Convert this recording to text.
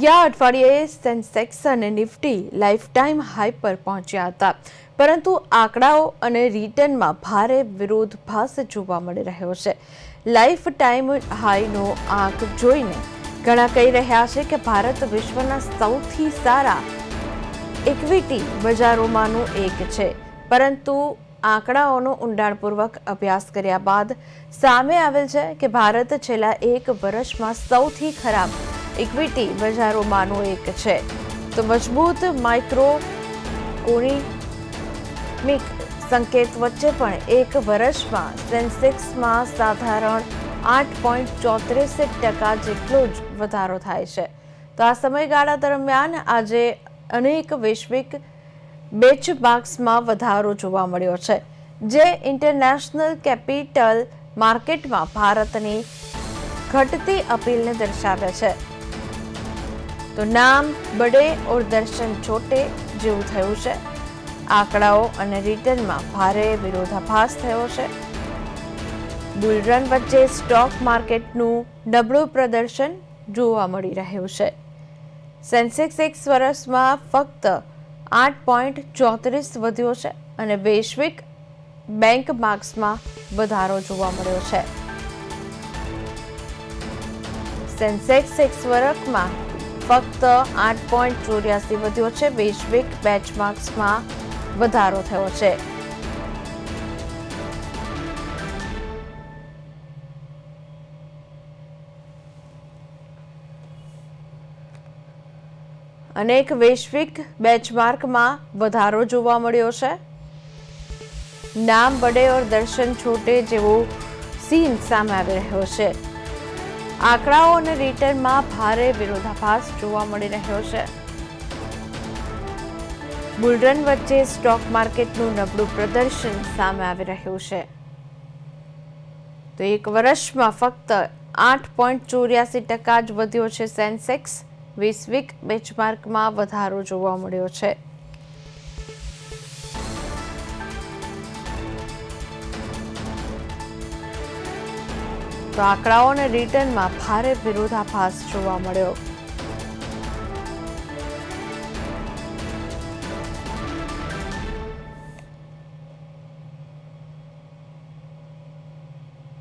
ગયા અઠવાડિયે સેન્સેક્સ અને નિફ્ટી લાઈફ ટાઈમ હાઈ પર પહોંચ્યા હતા. પરંતુ આંકડાઓ અને રિટર્નમાં ભારે વિરોધભાસ જોવા મળી રહ્યો છે. લાઈફ ટાઈમ હાઈનો આંક જોઈને ઘણા કહી રહ્યા છે કે ભારત વિશ્વના સૌથી સારા ઇક્વિટી બજારોમાંનું એક છે. પરંતુ આંકડાઓનો ઊંડાણપૂર્વક અભ્યાસ કર્યા બાદ સામે આવેલ છે કે ભારત છેલ્લા એક વર્ષમાં સૌથી ખરાબ ઇક્વિટી બજારોમાંનું એક છે. તો મજબૂત માઇક્રો કોનિમિક સંકેત વચ્ચે પણ એક વર્ષમાં સેન્સેક્સમાં સાધારણ આઠ પોઈન્ટ ચોત્રીસ ટકા જેટલો જ વધારો થાય છે. તો આ સમયગાળા દરમિયાન આજે અનેક વૈશ્વિક બેચમાર્ક્સમાં વધારો જોવા મળ્યો છે, જે ઇન્ટરનેશનલ કેપિટલ માર્કેટમાં ભારતની ઘટતી અપીલને દર્શાવે છે. તો નામ, બડે ઓર દર્શન છોટે જેવું થયું છે. આંકડાઓ અને રિટર્નમાં ભારે વિરોધાભાસ થયો છે. બુલરન વચ્ચે સ્ટોક માર્કેટનું નબળું પ્રદર્શન જોવા મળી રહ્યું છે. સેન્સેક્સ એક વર્ષમાં ફક્ત આઠ પોઈન્ટ ચોત્રીસ વધ્યો છે અને વૈશ્વિક બેંક માર્ક્સમાં વધારો જોવા મળ્યો છે. સેન્સેક્સ એક વર્ષમાં ફક્ત આઠ પોઈન્ટ ચોર્યાસી વધ્યો છે. વૈશ્વિક બેચમાર્ક્સમાં વધારો થયો છે. અનેક વૈશ્વિક બેચમાર્કમાં વધારો જોવા મળ્યો છે. નામ બડે ઓર દર્શન છોટે જેવો સીન સામે આવી રહ્યો છે. આંકડાઓ અને રિટર્નમાં ભારે વિરોધાભાસ જોવા મળી રહ્યો છે. બુલરન વચ્ચે સ્ટોક માર્કેટનું નબળું પ્રદર્શન સામે આવી રહ્યું છે. તો એક વર્ષમાં ફક્ત આઠ પોઈન્ટ ચોર્યાસી ટકા જ વધ્યો છે સેન્સેક્સ. વૈશ્વિક બેચમાર્કમાં વધારો જોવા મળ્યો છે. તો આંકડાઓ અને રિટર્નમાં ભારે વિરોધાભાસ જોવા મળ્યો.